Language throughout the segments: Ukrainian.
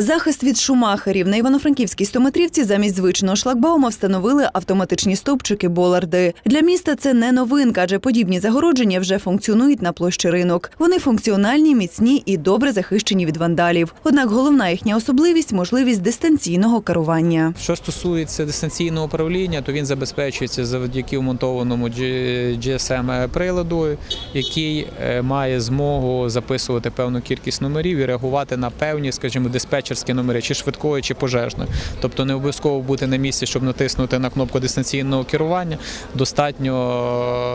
Захист від шумахерів на Івано-Франківській стометрівці замість звичного шлагбаума встановили автоматичні стовпчики Боларди. Для міста це не новинка, адже подібні загородження вже функціонують на площі ринок. Вони функціональні, міцні і добре захищені від вандалів. Однак головна їхня особливість можливість дистанційного керування. Що стосується дистанційного управління, то він забезпечується завдяки вмонтованому GSM приладу, який е, має змогу записувати певну кількість номерів і реагувати на певні, скажімо, диспетчерські номери, чи швидкої, чи пожежної. Тобто не обов'язково бути на місці, щоб натиснути на кнопку дистанційного керування. Достатньо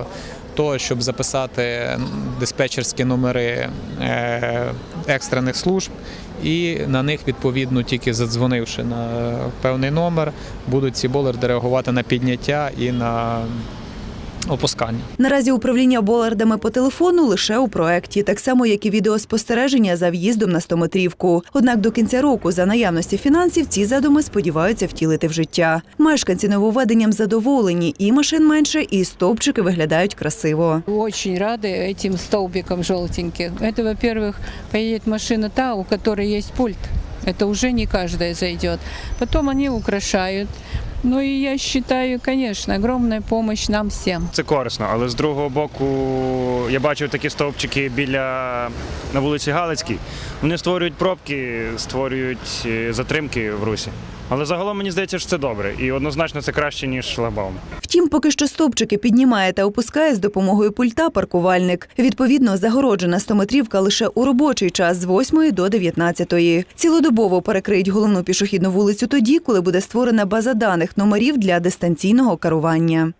е, того, щоб записати диспетчерські номери е, екстрених служб, і на них відповідно тільки задзвонивши на певний номер, будуть ці болерди реагувати на підняття і на опускання. Наразі управління Болардами по телефону лише у проекті, так само як і відеоспостереження за в'їздом на стометрівку. Однак до кінця року, за наявності фінансів, ці задуми сподіваються втілити в життя. Мешканці нововведенням задоволені, і машин менше, і стовпчики виглядають красиво. Очень рады этим столбикам желтеньким. Это, во-первых, поедет машина та, у которой есть пульт. Это уже не каждая зайдет. Потом они украшают. Ну і я вважаю, звісно, огромна допомога нам всім. Це корисно, але з другого боку я бачив такі стовпчики біля на вулиці Галицькій. Вони створюють пробки, створюють е, затримки в русі. Але загалом мені здається, що це добре. І однозначно це краще, ніж шлагбаум. Втім, поки що стовпчики піднімає та опускає з допомогою пульта паркувальник. Відповідно, загороджена стометрівка лише у робочий час з 8 до 19. Цілодобово перекриють головну пішохідну вулицю тоді, коли буде створена база даних номерів для дистанційного керування.